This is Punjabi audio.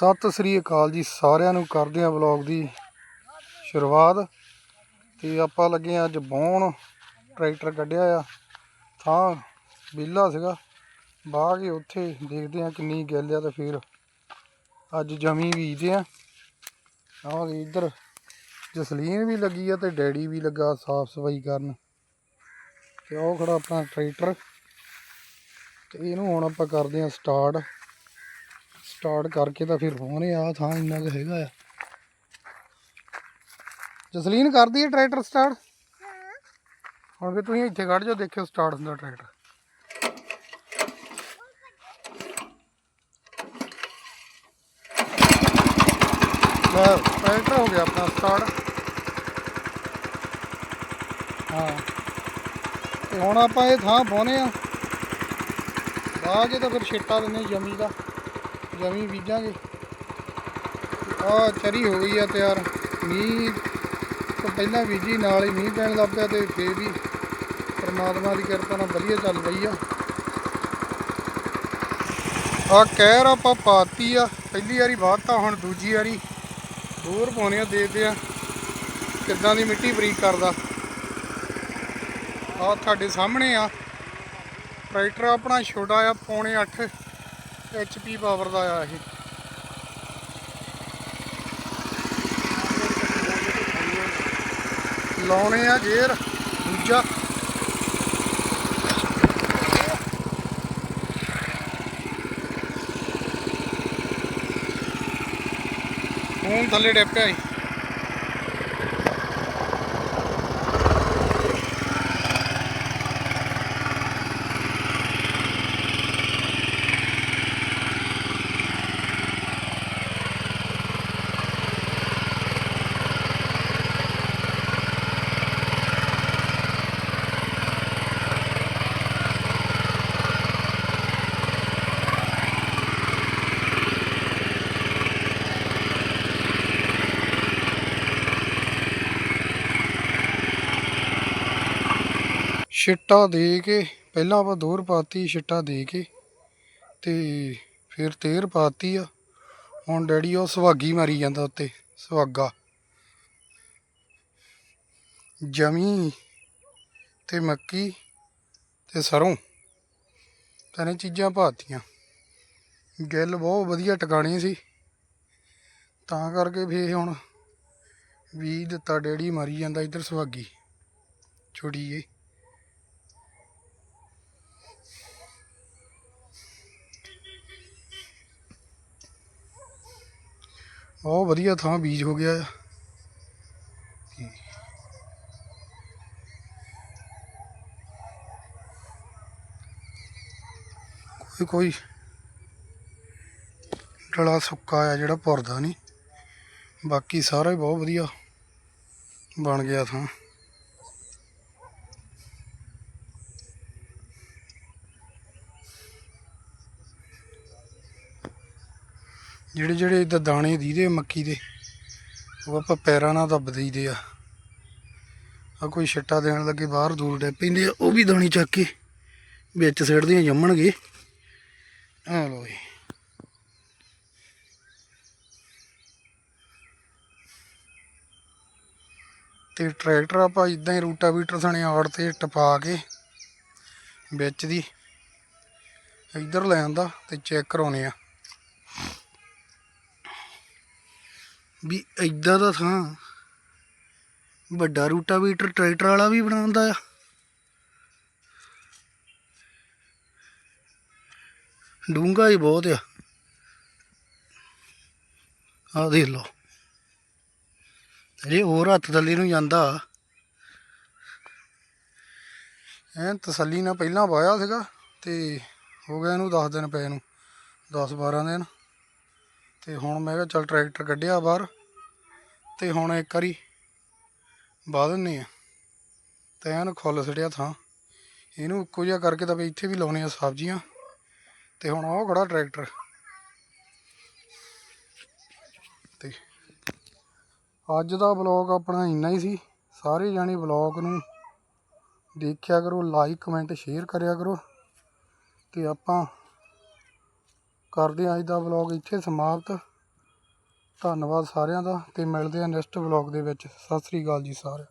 ਸਤਿ ਸ੍ਰੀ ਅਕਾਲ ਜੀ ਸਾਰਿਆਂ ਨੂੰ ਕਰਦੇ ਆ ਵਲੌਗ ਦੀ ਸ਼ੁਰੂਆਤ। ਤੇ ਆਪਾਂ ਲੱਗੇ ਹਾਂ ਅੱਜ ਬੌਣ ਟਰੈਕਟਰ ਕੱਢਿਆ ਆ। ਥਾਂ ਵਿਹਲਾ ਸੀਗਾ। ਬਾਹ ਕੇ ਉੱਥੇ ਦੇਖਦੇ ਆ ਕਿੰਨੀ ਗਿੱਲ ਆ ਤੇ ਫਿਰ ਅੱਜ ਜਮੀ ਬੀਜਦੇ ਆ ਆਹ ਇੱਧਰ ਜਸਲੀਨ ਵੀ ਲੱਗੀ ਆ ਤੇ ਡੈਡੀ ਵੀ ਲੱਗਾ ਸਾਫ਼ ਸਫ਼ਾਈ ਕਰਨ। ਤੇ ਉਹ ਖੜਾ ਆਪਣਾ ਟਰੈਕਟਰ। ਤੇ ਇਹਨੂੰ ਹੁਣ ਆਪਾਂ ਕਰਦੇ ਆ ਸਟਾਰਟ। ਸਟਾਰਟ ਕਰਕੇ ਤਾਂ ਫਿਰ ਹੋਣੇ ਆ ਥਾਂ ਇੰਨਾ ਕੁ ਹੈਗਾ ਆ। ਜਸਲੀਨ, ਕਰਦੀ ਹੈ ਟਰੈਕਟਰ ਸਟਾਰਟ ਹੁਣ ਵੀ ਤੁਸੀਂ ਇੱਥੇ ਖੜ ਜਾਓ, ਦੇਖਿਓ ਸਟਾਰਟ ਹੁੰਦਾ ਟਰੈਕਟਰ ਲੈ ਟਰੈਕਟਰ ਹੋ ਗਿਆ ਆਪਣਾ ਸਟਾਰਟ ਹਾਂ। ਤੇ ਹੁਣ ਆਪਾਂ ਇਹ ਥਾਂ ਪਾਉਨੇ ਆ। ਬਾਅਦ 'ਚ ਤਾਂ ਫਿਰ ਛਿੱਟਾ ਦਿੰਦੇ ਜਮੀ ਦਾ। ਜਮੀ ਬੀਜਾਂਗੇ। ਆ ਚਰੀ ਹੋ ਗਈ ਆ ਤਿਆਰ। ਮੀਂਹ ਤੋਂ ਪਹਿਲਾਂ ਬੀਜੀ ਨਾਲ ਹੀ ਮੀਂਹ ਪੈਣ ਲੱਗ ਪਿਆ ਤੇ ਫੇਰ ਵੀ ਪਰਮਾਤਮਾ ਦੀ ਕਿਰਪਾ ਨਾਲ ਵਧੀਆ ਚੱਲ ਰਹੀ ਆ। ਆ ਕਹਿਰ ਆਪਾਂ ਪਾਤੀ ਆ। ਪਹਿਲੀ ਵਾਰੀ ਵਾਹਤਾ, ਹੁਣ ਦੂਜੀ ਵਾਰੀ ਦੂਰ ਪਾਉਣੇ ਆ, ਦੇਖਦੇ ਆ ਕਿੱਦਾਂ ਦੀ ਮਿੱਟੀ ਬਰੀਕ ਕਰਦਾ। ਆ ਤੁਹਾਡੇ ਸਾਹਮਣੇ ਆ। ਟਰੈਕਟਰ ਆਪਣਾ ਛੋਟਾ ਆ, ਪੌਣੇ 8 ਐਚਪੀ ਪਾਵਰ ਦਾ ਆ ਇਹ ਲਾਉਣੇ ਆ ਗੇਅਰ ਦੂਜਾ। ਹੁਣ ਥੱਲੇ ਡੱਪਿਆ ਈ ਛਿੱਟਾ ਦੇ ਕੇ, ਪਹਿਲਾਂ ਆਪਾਂ ਦੋਹਰ ਪਾਤੀ, ਛਿੱਟਾ ਦੇ ਕੇ ਤੇ ਫਿਰ ਤੇਰ ਪਾਤੀ ਆ। ਹੁਣ ਡੈਡੀ ਉਹ ਸੁਹਾਗੀ ਮਾਰੀ ਜਾਂਦਾ ਉੱਤੇ, ਸੁਹਾਗਾ। ਜਮੀ ਤੇ ਮੱਕੀ ਤੇ ਸਰੋਂ, ਤਿੰਨ ਚੀਜ਼ਾਂ ਪਾਤੀਆਂ। ਗਿੱਲ ਬਹੁਤ ਵਧੀਆ ਟਿਕਾਣੀ ਸੀ। ਤਾਂ ਕਰਕੇ ਫੇਰ ਹੁਣ ਵੀ ਦਿੱਤਾ ਡੈਡੀ ਮਾਰੀ ਜਾਂਦਾ ਇੱਧਰ ਸੁਹਾਗੀ, ਛੋਟੀ ਬਹੁਤ ਵਧੀਆ ਥਾਂ ਬੀਜ ਹੋ ਗਿਆ ਆ। ਕੋਈ ਕੋਈ ਡਲਾ ਸੁੱਕਾ ਆ ਜਿਹੜਾ ਭੁਰਦਾ ਨਹੀਂ। ਬਾਕੀ ਸਾਰਾ ਹੀ ਬਹੁਤ ਵਧੀਆ ਬਣ ਗਿਆ ਥਾਂ। ਜਿਹੜੇ ਜਿਹੜੇ ਇਦਾਂ ਦਾਣੇ ਦੀਦੇ ਆ ਮੱਕੀ ਦੇ, ਉਹ ਆਪਾਂ ਪੈਰਾਂ ਨਾਲ ਦੱਬ ਦਈਦੇ ਆ। ਆ ਕੋਈ ਛੱਟਾ ਦੇਣ ਲੱਗੇ ਬਾਹਰ ਦੂਰ ਡੇ ਪੈਂਦੇ ਆ, ਉਹ ਵੀ ਦਾਣੇ ਚੱਕ ਕੇ ਵਿੱਚ ਸਿੱਟਦੀਆਂ ਜੰਮਣਗੇ। ਆ ਲੋ ਜੀ। ਤੇ ਟਰੈਕਟਰ ਆਪਾਂ ਇਦਾਂ ਹੀ ਰੂਟਾ ਰੂਟਾਵੀਟਰ ਸਣੇ ਆੜ ਤੇ ਟਪਾ ਕੇ ਵਿੱਚ ਦੀ ਇੱਧਰ ਲੈ ਆਂਦਾ ਤੇ ਚੈੱਕ ਕਰਾਉਣੇ ਆ। ਵੀ ਐਦਾਂ ਦਾ ਥਾਂ ਵੱਡਾ ਰੂਟਾਵੀਟਰ ਟਰੈਕਟਰ ਵਾਲਾ ਵੀ ਬਣਾਉਂਦਾ ਆ। ਡੂੰਘਾ ਹੀ ਬਹੁਤ ਆ। ਆ ਦੇਖ ਲਓ। ਇਹ ਹੋਰ ਹੱਥ ਥੱਲੇ ਨੂੰ ਜਾਂਦਾ। ਐਨ ਤਸੱਲੀ ਨਾਲ ਪਹਿਲਾਂ ਵਾਇਆ ਸੀਗਾ ਤੇ ਹੋ ਗਿਆ ਇਹਨੂੰ 10 ਦਿਨ ਪਏ ਨੂੰ 10 12 ਦਿਨ। ਤੇ ਹੁਣ ਮੈਂ ਕਿਹਾ ਚੱਲ ਟਰੈਕਟਰ ਕੱਢਿਆ ਬਾਹਰ ਤੇ ਹੁਣ ਇੱਕ ਵਾਰੀ ਵਾਹ ਦਿੰਨੇ ਆ ਤੇ ਐਨ ਖੁੱਲ ਸੜਿਆ ਥਾਂ। ਇਹਨੂੰ ਇੱਕੋ ਜਿਹਾ ਕਰਕੇ ਤਾਂ ਵੀ ਇੱਥੇ ਵੀ ਲਾਉਣੇ ਆ ਸਬਜ਼ੀਆਂ। ਤੇ ਹੁਣ ਉਹ ਖੜਾ ਟਰੈਕਟਰ। ਤੇ ਅੱਜ ਦਾ ਬਲੌਗ ਆਪਣਾ ਇੰਨਾ ਹੀ ਸੀ। ਸਾਰੇ ਜਾਣੇ ਬਲੌਗ ਨੂੰ ਦੇਖਿਆ ਕਰੋ ਲਾਈਕ ਕਮੈਂਟ ਸ਼ੇਅਰ ਕਰਿਆ ਕਰੋ। ਤੇ ਆਪਾਂ ਕਰਦੇ ਹਾਂ ਅੱਜ ਦਾ ਵਲੌਗ ਇੱਥੇ ਸਮਾਪਤ। ਧੰਨਵਾਦ ਸਾਰਿਆਂ ਦਾ ਤੇ ਮਿਲਦੇ ਹਾਂ ਨੈਕਸਟ ਵਲੌਗ ਦੇ ਵਿੱਚ। ਸਤਿ ਸ੍ਰੀ ਅਕਾਲ ਜੀ ਸਾਰਿਆਂ